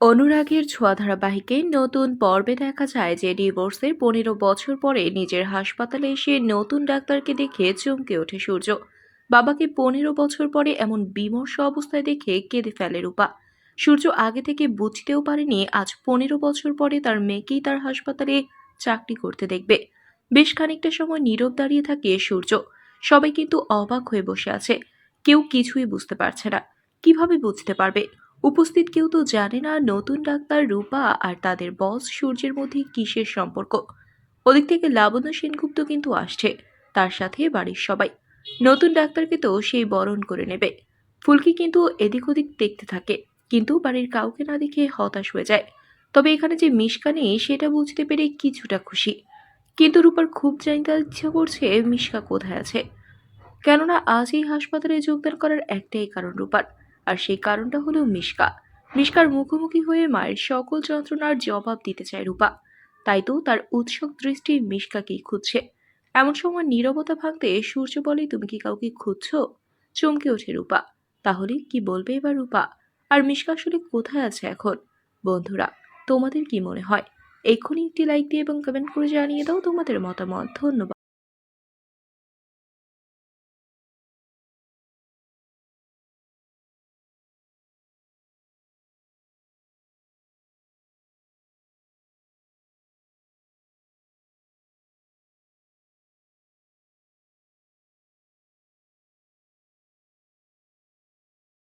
অনুরাগের ছোঁয়া ধারাবাহিকে নতুন পর্বে দেখা যায় যে ডিভোর্সের পনেরো বছর পরে নিজের হাসপাতালে এসে নতুন ডাক্তারকে দেখে চমকে ওঠে সূর্য। বাবাকে পনেরো বছর পরে এমন বিমর্ষ অবস্থায় দেখে কেঁদে ফেলে রূপা। সূর্য আগে থেকে বুঝতেও পারেনি আজ পনেরো বছর পরে তার মেয়েকেই তার হাসপাতালে চাকরি করতে দেখবে। বেশ খানিকটা সময় নীরব দাঁড়িয়ে থাকে সূর্য। সবাই কিন্তু অবাক হয়ে বসে আছে। কেউ কিছুই বুঝতে পারছে না। কীভাবে বুঝতে পারবে? উপস্থিত কেউ তো জানে না নতুন ডাক্তার রূপা আর তাদের বস সূর্যের মধ্যে কিসের সম্পর্ক। ওদিক থেকে লাবণ্য সেনগুপ্ত কিন্তু আসছে, তার সাথে বাড়ির সবাই। নতুন ডাক্তারকে তো সেই বরণ করে নেবে। ফুলকি কিন্তু এদিক ওদিক দেখতে থাকে, কিন্তু বাড়ির কাউকে না দেখে হতাশ হয়ে যায়। তবে এখানে যে মিশকা নেই সেটা বুঝতে পেরে কিছুটা খুশি। কিন্তু রূপার খুব জানতে ইচ্ছা করছে মিশকা কোথায় আছে। কেননা আজ এই হাসপাতালে যোগদান করার একটাই কারণ রূপার। আর সেই কারণটা হলো মিশকা। মিশকার মুখোমুখি হয়ে মায়ের সকল যন্ত্রণার জবাব দিতে চায় রূপা। তাই তো তার উৎসুক দৃষ্টি মিশকাকেই খুঁজছে। এমন সময় নীরবতা ভাঙতে সূর্য বলে, তুমি কি কাউকে খুঁজছো? চমকে ওঠে রূপা। তাহলে কি বলবে এবার রূপা? আর মিশকা আসলে কোথায় আছে এখন? বন্ধুরা, তোমাদের কি মনে হয়? এক্ষুনি একটি লাইক দিয়ে এবং কমেন্ট করে জানিয়ে দাও তোমাদের মতামত। ধন্যবাদ।